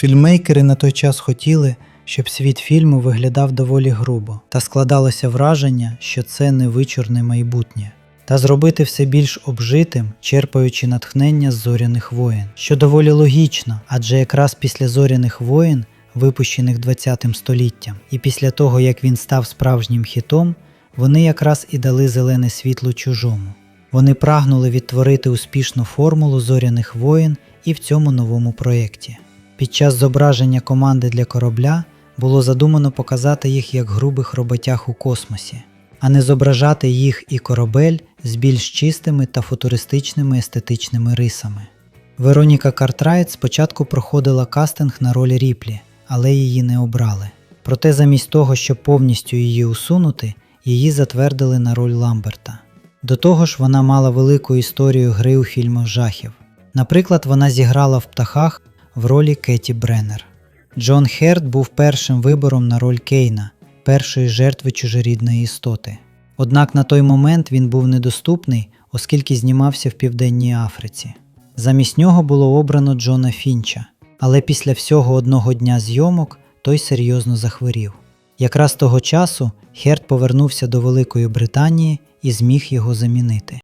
Фільмейкери на той час хотіли, щоб світ фільму виглядав доволі грубо, та складалося враження, що це не вичурне майбутнє, та зробити все більш обжитим, черпаючи натхнення з зоряних воєн, що доволі логічно, адже якраз після зоряних воєн, випущених 20 століттям, і після того як він став справжнім хітом, вони якраз і дали зелене світло чужому. Вони прагнули відтворити успішну формулу зоряних воєн і в цьому новому проєкті. Під час зображення команди для корабля було задумано показати їх як грубих роботяг у космосі, а не зображати їх і корабель з більш чистими та футуристичними естетичними рисами. Вероніка Картрайт спочатку проходила кастинг на роль Ріплі, але її не обрали. Проте замість того, щоб повністю її усунути, її затвердили на роль Ламберта. До того ж, вона мала велику історію гри у фільмах жахів. Наприклад, вона зіграла в птахах в ролі Кеті Бреннер. Джон Херд був першим вибором на роль Кейна, першої жертви чужорідної істоти. Однак на той момент він був недоступний, оскільки знімався в Південній Африці. Замість нього було обрано Джона Фінча, але після всього одного дня зйомок той серйозно захворів. Якраз того часу Херд повернувся до Великої Британії і зміг його замінити.